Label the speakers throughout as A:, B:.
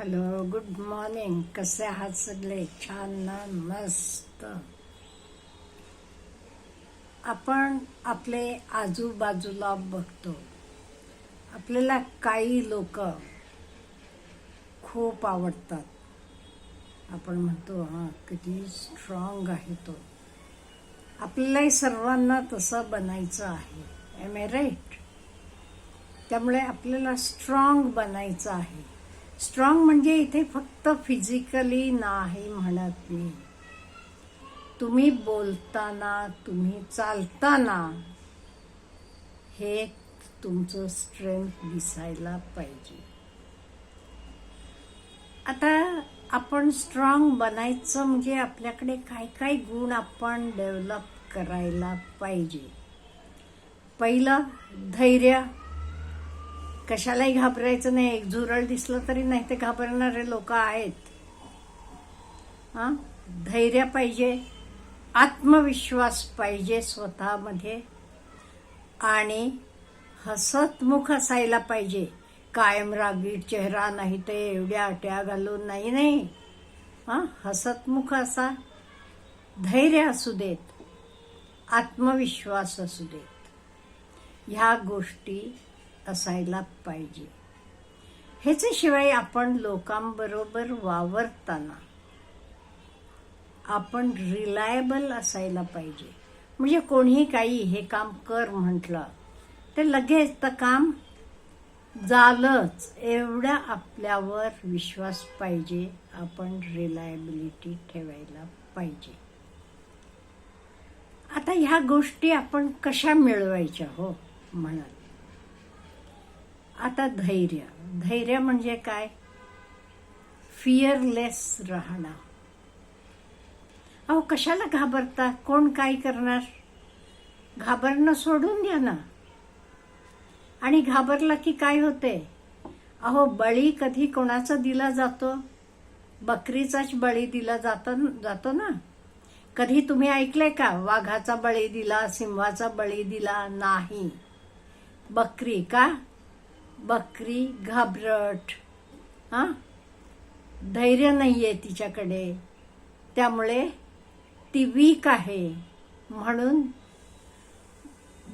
A: Hello good morning. कसे आहात सगळे? छान ना? मस्त. आपण आपले आजूबाजूला बघतो. आपल्याला काही लोक खूप आवडतात. आपण म्हणतो हां किती स्ट्रॉंग आहे तो. आपल्यालाही सर्वांना तसं बनायचं आहे. एम ए राईट त्यामुळे आपल्याला स्ट्रॉंग बनायचं आहे. स्ट्रॉंग म्हणजे इथे फक्त फिजिकली नाही म्हणत मी. तुम्ही बोलताना तुम्ही चालताना हे तुमचं स्ट्रेंथ दिसायला पाहिजे. आता आपण स्ट्रॉंग बनायचं म्हणजे आपल्याकडे काय काय गुण आपण डेव्हलप करायला पाहिजे. पहिलं धैर्य. कशालाही घाबरायचं नाही. एक झुरळ दिसलं तरी नाही ते घाबरणारे लोक आहेत. हां? धैर्य पाहिजे. आत्मविश्वास पाहिजे स्वतःमध्ये. आणि हसतमुख असायला पाहिजे. कायम रागीट चेहरा नाही ते एवढ्या अट्या घालून नाही नाही. हां? हसतमुख असा. धैर्य असू देत. आत्मविश्वास असू देत. ह्या गोष्टी असायला पाहिजे. ह्याच्याशिवाय आपण लोकांबरोबर वावरताना आपण रिलायबल असायला पाहिजे. म्हणजे कोणीही काही हे काम कर म्हटलं तर लगेच तर काम झालंच. एवढा आपल्यावर विश्वास पाहिजे आपण रिलायबिलिटी ठेवायला पाहिजे. आता ह्या गोष्टी आपण कशा मिळवायच्या हो? म्हणाल. आता धैर्य. धैर्य म्हणजे काय? फिअरलेस राहणं. अहो कशाला घाबरता? कोण काय करणार? घाबरणं सोडून द्या ना. आणि घाबरला की काय होते? अहो बळी कधी कोणाचा दिला जातो? बकरीचाच बळी दिला जातो जातो ना. कधी तुम्ही ऐकलंय का? वाघाचा बळी दिला सिंहाचा बळी दिला नाही. बकरी का? बकरी घाबरट हा? धैर्य नाही आहे तिच्याकडे. त्यामुळे ती वीक आहे. म्हणून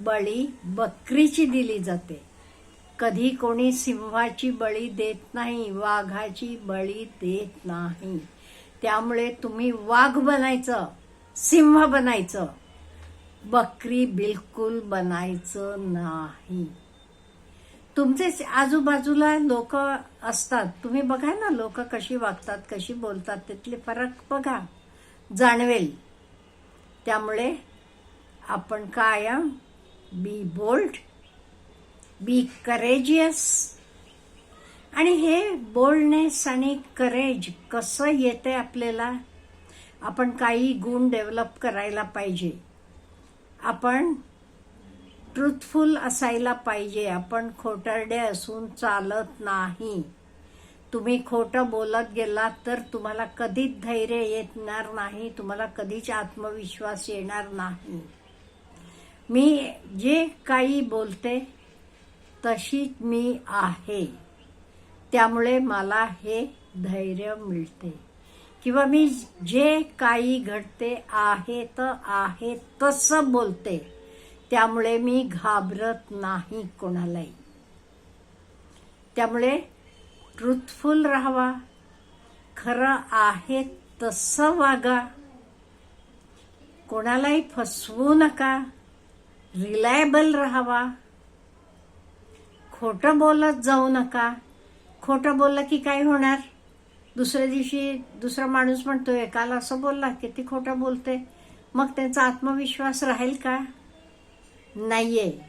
A: बळी बकरीची दिली जाते. कधी कोणी सिंहाची बळी देत नाही वाघाची बळी देत नाही. त्यामुळे तुम्ही वाघ बनायचं सिंह बनायचं. बकरी बिलकुल बनायचं नाही. तुमचे आजूबाजूला लोक असतात. तुम्ही बघा ना लोक कशी वागतात कशी बोलतात तिथले फरक बघा जाणवेल. त्यामुळे आपण कायम बी बोल्ड बी करेजियस आणि हे बोल्डनेस आणि करेज कसं येते आपल्याला? आपण काही गुण डेव्हलप करायला पाहिजे. आपण ट्रुथफुल असायला पाहिजे. आपण खोटारडे असून चालत नाही. तुम्ही खोटं बोलत गेलात तर तुम्हाला कधीच धैर्य येणार नाही. तुम्हाला कधीच आत्मविश्वास येणार नाही. मी जे काही बोलते तशीच मी आहे. त्यामुळे मला हे धैर्य मिळते. किंवा मी जे काही घडते आहे तर आहे तसं बोलते. त्यामुळे मी घाबरत नाही कोणालाही. त्यामुळे ट्रुथफुल राहावा. खरं आहे तसं वागा. कोणालाही फसवू नका. रिलायबल राहावा. खोटं बोलत जाऊ नका. खोटं बोललं की काय होणार? दुसऱ्या दिवशी दुसरा माणूस म्हणतोय काल असं बोलला किती खोटं बोलते मग त्यांचा आत्मविश्वास राहील का? नाहीये.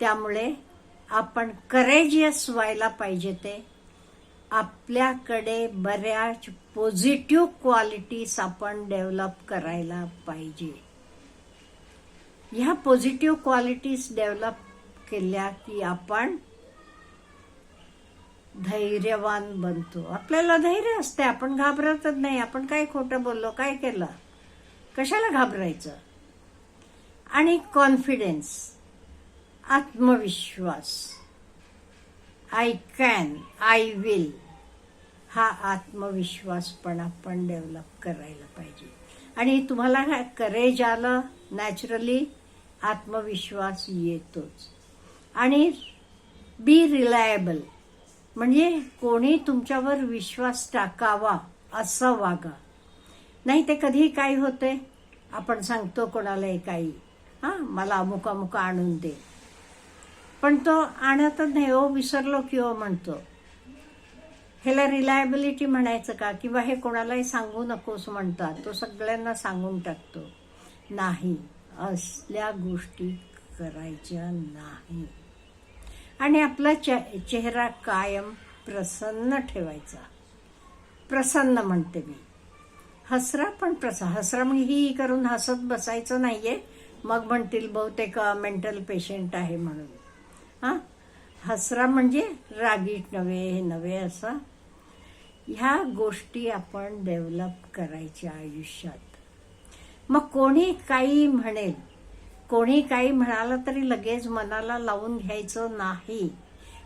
A: त्यामुळे आपण करेजियस व्हायला पाहिजे ते. आपल्याकडे बऱ्याच पॉझिटिव्ह क्वालिटीज आपण डेव्हलप करायला पाहिजे. ह्या पॉझिटिव्ह क्वालिटीज डेव्हलप केल्या की आपण धैर्यवान बनतो. आपल्याला धैर्य असते आपण घाबरतच नाही. आपण काय खोटं बोललो काय केलं? कशाला घाबरायचं? आणि कॉन्फिडन्स आत्मविश्वास. आय कॅन आय विल हा आत्मविश्वास पण आपण डेव्हलप करायला पाहिजे. आणि तुम्हाला काय करेज आलं नॅचरली आत्मविश्वास येतोच. आणि बी रिलायबल म्हणजे कोणी तुमच्यावर विश्वास टाकावा असं वागा. नाही ते कधी काय होते. आपण सांगतो कोणालाही काही. हां मला अमुक अमुक आणून दे. पण तो आणतच नाही हो विसरलो की ओ म्हणतो. ह्याला रिलायबिलिटी म्हणायचं का? किंवा हे कोणालाही सांगू नकोस म्हणतात. तो सगळ्यांना सांगून टाकतो. नाही असल्या गोष्टी करायच्या नाही. आणि आपला चे चेहरा कायम प्रसन्न ठेवायचा. प्रसन्न म्हणते मी. हसरा पण प्रसा हसरा म्हणजे ही करून हसत बसायचं नाहीये. मग म्हणतील बहुतेक मेंटल पेशंट आहे म्हणून. हां? हसरा म्हणजे रागीट नव्हे हे नव्हे असं. ह्या गोष्टी आपण डेव्हलप करायच्या आयुष्यात. मग कोणी काही म्हणेल कोणी काही म्हणालं तरी लगेच मनाला लावून घ्यायचं नाही.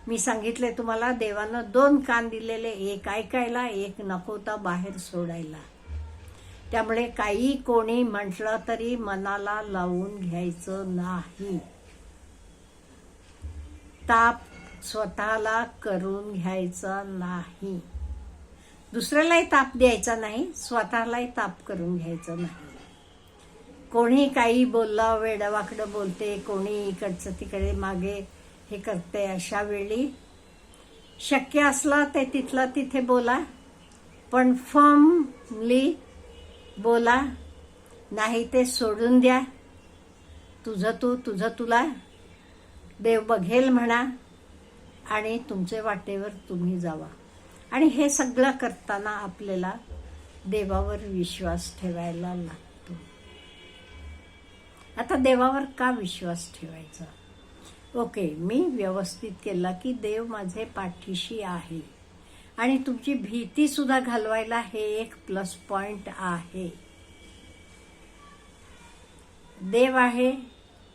A: मी सांगितले तुम्हाला देवानं दोन कान दिलेले एक ऐकायला एक नकोता बाहेर सोडायला. त्यामुळे काही कोणी म्हटलं तरी मनाला लावून घ्यायचं नाही. ताप स्वतःला करून घ्यायचा नाही. दुसऱ्यालाही ताप द्यायचा नाही स्वतःलाही ताप करून घ्यायचा नाही. कोणी काही बोलला वेडवाकडं बोलते कोणी इकडचं तिकडे मागे हे करते अशा वेळी. शक्य असला ते तिथला तिथे बोला पण फर्मली बोला नाही ते सोडून द्या. तुझं तू तुझं तुला. देव बघेल म्हणा आणि तुमचे वाटेवर तुम्ही जावा. आणि हे सगळं करताना आपल्याला देवावर विश्वास ठेवायला लागतो. आता देवावर का विश्वास ठेवायचा? ओके मी व्यवस्थित केला की देव माझे पाठीशी आहे. आणि तुमची भीती सुद्धा घालवायला हे एक प्लस पॉइंट आहे. देव आहे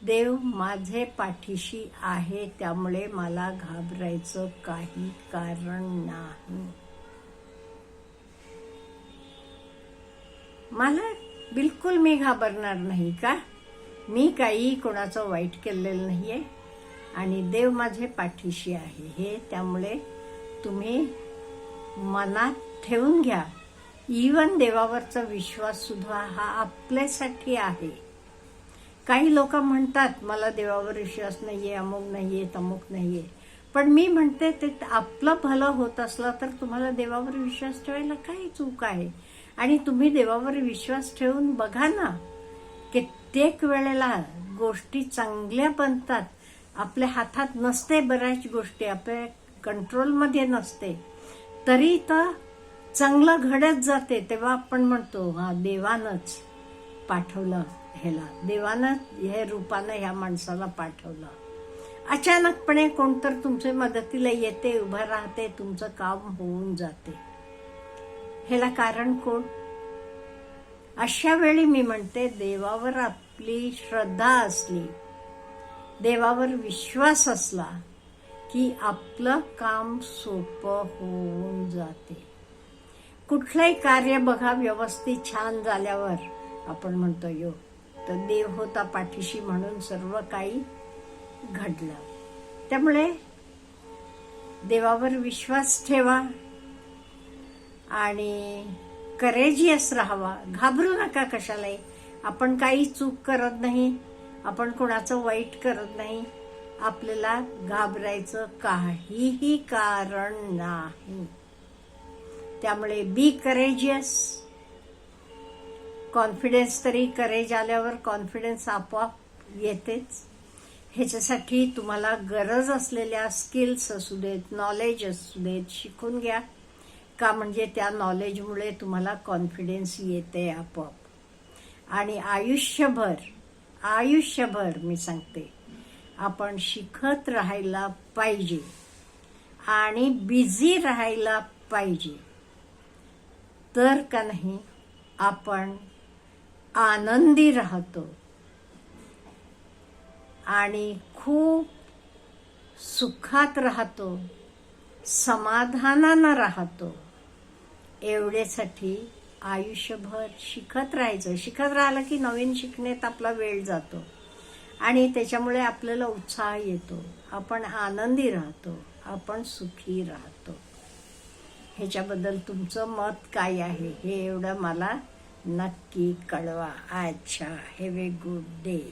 A: देव माझे पाठीशी आहे त्यामुळे मला घाबरायचं काही कारण नाही. मला बिलकुल मी घाबरणार नाही का? मी काही कोणाचं वाईट केलेलं नाहीये आणि देव माझे पाठीशी आहे हे त्यामुळे तुम्ही मनात ठेवून घ्या. इवन देवावरचा विश्वास सुद्धा हा आपल्यासाठी आहे. काही लोक म्हणतात मला देवावर विश्वास नाहीये अमुक नाहीये तमुक नाहीये. पण मी म्हणते ते आपलं भलं होत असलं तर तुम्हाला देवावर विश्वास ठेवायला काही चूक आहे. आणि तुम्ही देवावर विश्वास ठेवून बघा ना कित्येक वेळेला गोष्टी चांगल्या बनतात. आपल्या हातात नसते बऱ्याच गोष्टी आपल्या कंट्रोलमध्ये नसते. तरी तर चांगलं घडत जाते तेव्हा आपण म्हणतो हा देवानंच पाठवलं ह्याला. देवानं हे रूपानं ह्या माणसाला पाठवलं. अचानकपणे कोणतर तुमच्या मदतीला येते उभं राहते तुमचं काम होऊन जाते. ह्याला कारण कोण? अशा वेळी मी म्हणते देवावर आपली श्रद्धा असली देवावर विश्वास असला की आपलं काम सोपं होऊन जाते. कुठलंही कार्य बघा व्यवस्थित छान झाल्यावर आपण म्हणतो यो तर देव होता पाठीशी म्हणून सर्व काही घडलं. त्यामुळे देवावर विश्वास ठेवा आणि करेजियस राहावा. घाबरू नका कशालाही. आपण काही चूक करत नाही. आपण कोणाचं वाईट करत नाही. आपल्याला घाबरायचं काहीही कारण नाही. त्यामुळे बी करेजियस कॉन्फिडन्स तरी करेज आल्यावर कॉन्फिडन्स आपोआप येतेच. ह्याच्यासाठी तुम्हाला गरज असलेल्या स्किल्स असू देत नॉलेज असू देत शिकून घ्या. का म्हणजे त्या नॉलेजमुळे तुम्हाला कॉन्फिडन्स येते आपोआप. आणि आयुष्यभर आयुष्यभर मी सांगते आपण शिकत राहायला पाहिजे आणि बिझी राहायला पाहिजे. तर का नाही आपण आनंदी राहतो. आणि खूप सुखात राहतो समाधानानं राहतो. एवढ्यासाठी आयुष्यभर शिकत राहायचं. शिकत राहिलं की नवीन शिकण्यात आपला वेळ जातो. आणि त्याच्यामुळे आपल्याला उत्साह येतो. आपण आनंदी राहतो. आपण सुखी राहतो. ह्याच्याबद्दल तुमचं मत काय आहे हे एवढं मला नक्की कळवा. अच्छा हॅव ए गुड डे